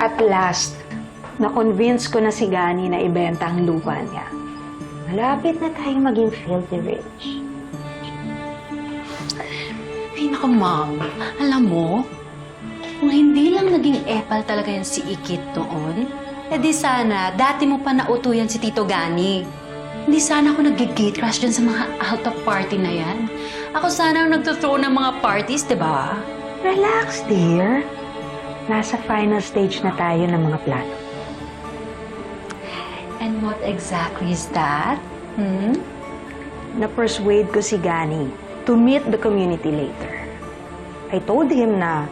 At last, na-convince ko na si Gani na ibenta ang lupa niya. Malapit na tayo maging filthy rich. Ay, naku, ma'am. Alam mo, kung hindi lang naging epal talaga yan si Ikit noon, eh di sana, dati mo pa nauto yan si Tito Gani. Hindi sana ako nag-gate crash dyan sa mga out of party na yan. Ako sana ang nagtuthrow ng mga parties, di ba? Relax, dear. Nasa final stage na tayo ng mga plano. And what exactly is that? Hmm? Na-persuade ko si Gani to meet the community later. I told him na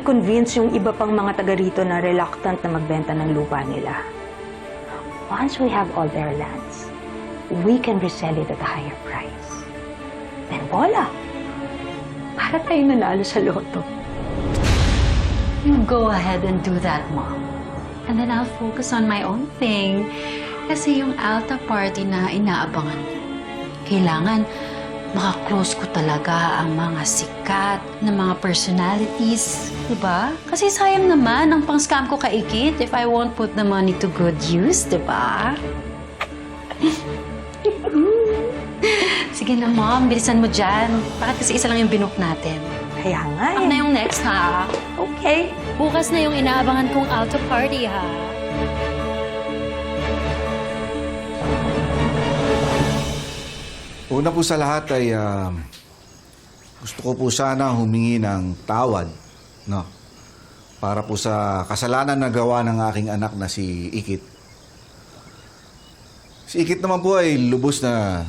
i-convince yung iba pang mga taga rito na reluctant na magbenta ng lupa nila. Once we have all their lands, we can resell it at a higher price. Then voila! Para tayo nanalo sa loto. You go ahead and do that, Mom. And then I'll focus on my own thing. Kasi yung alta party na inaabangan ko, kailangan makaklose ko talaga ang mga sikat na mga personalities. Diba? Kasi sayang naman ang pang-scam ko kay Ikit if I won't put the money to good use, diba? Sige na, Mom. Bilisan mo dyan. Bakit kasi isa lang yung binook natin? Kaya nga eh. na yung next, ha? Okay. Bukas na yung inaabangan kong alto party, ha? Una po sa lahat ay ah, gusto ko po sana humingi ng tawad, no? Para po sa kasalanan na gawa ng aking anak na si Ikit. Si Ikit naman po ay lubos na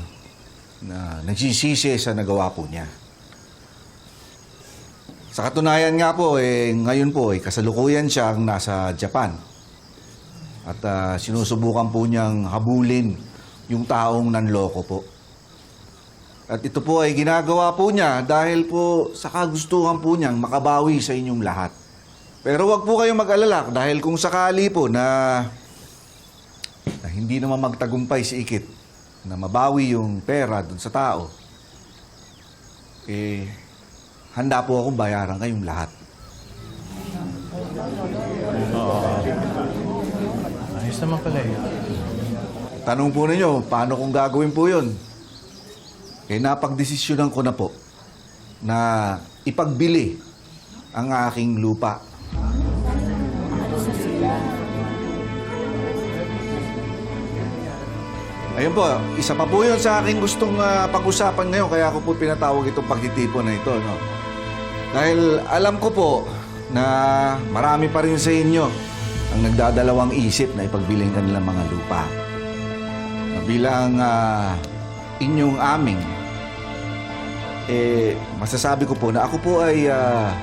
na nagsisisi sa nagawa po niya. Sa katunayan nga po, eh, ngayon po, eh, kasalukuyan siyang nasa Japan. At ah, sinusubukan po niyang habulin yung taong nanloko po. At ito po ay ginagawa po niya dahil po sa kagustuhan po niyang makabawi sa inyong lahat. Pero wag po kayong mag-alala dahil kung sakali po na, na hindi naman magtagumpay si Ikit na mabawi yung pera dun sa tao, eh, handa po akong bayaran kayong lahat. Ayos naman pala eh. Tanong po ninyo, paano kung gagawin po yun? Eh, napagdesisyonan ko na po na ipagbili ang aking lupa. Ayun po, isa pa po yun sa aking gustong ah, pag-usapan ngayon kaya ako po pinatawag itong pagtitipon na ito. No? Dahil alam ko po na marami pa rin sa inyo ang nagdadalawang isip na ipagbiling kanilang mga lupa. Na bilang ah, inyong aming, eh, masasabi ko po na ako po ay ah,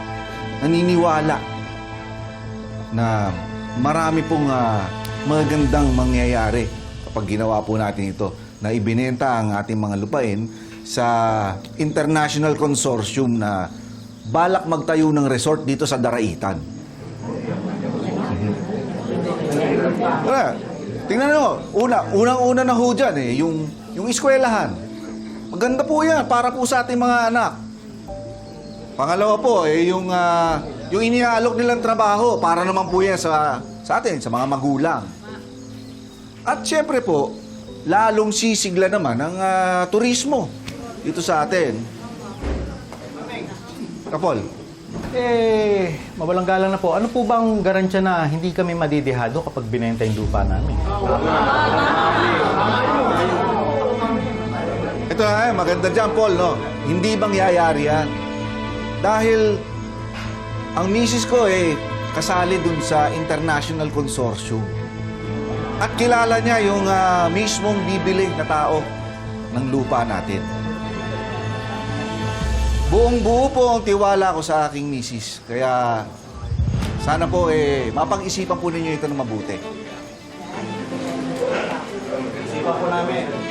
naniniwala na marami pong ah, magandang mangyayari kapag ginawa po natin ito na ibinenta ang ating mga lupain sa international consortium na balak magtayo ng resort dito sa Daraitan. Wala. Tingnan nyo. Una, unang-una na ho dyan eh, yung, yung eskwelahan. Maganda po yan para po sa ating mga anak. Pangalawa po, eh, yung, ah, yung iniaalok nilang trabaho para naman po yan sa, sa atin, sa mga magulang. At syempre po, lalong sisigla naman ang ah, turismo dito sa atin. Kapol, Eh, mawalang galang na po. Ano po bang garansya na hindi kami madidihado kapag binenta yung lupa namin? Ito na eh, maganda dyan, Paul, no? Hindi bang yayari yan? Dahil ang misis ko eh, kasali dun sa International Consortium. At kilala niya yung ah, mismong bibili na tao ng lupa natin. Buong buo po ang tiwala ko sa aking misis. Kaya sana po eh, mapag-isipan po ninyo ito na mabuti. Isipan po namin.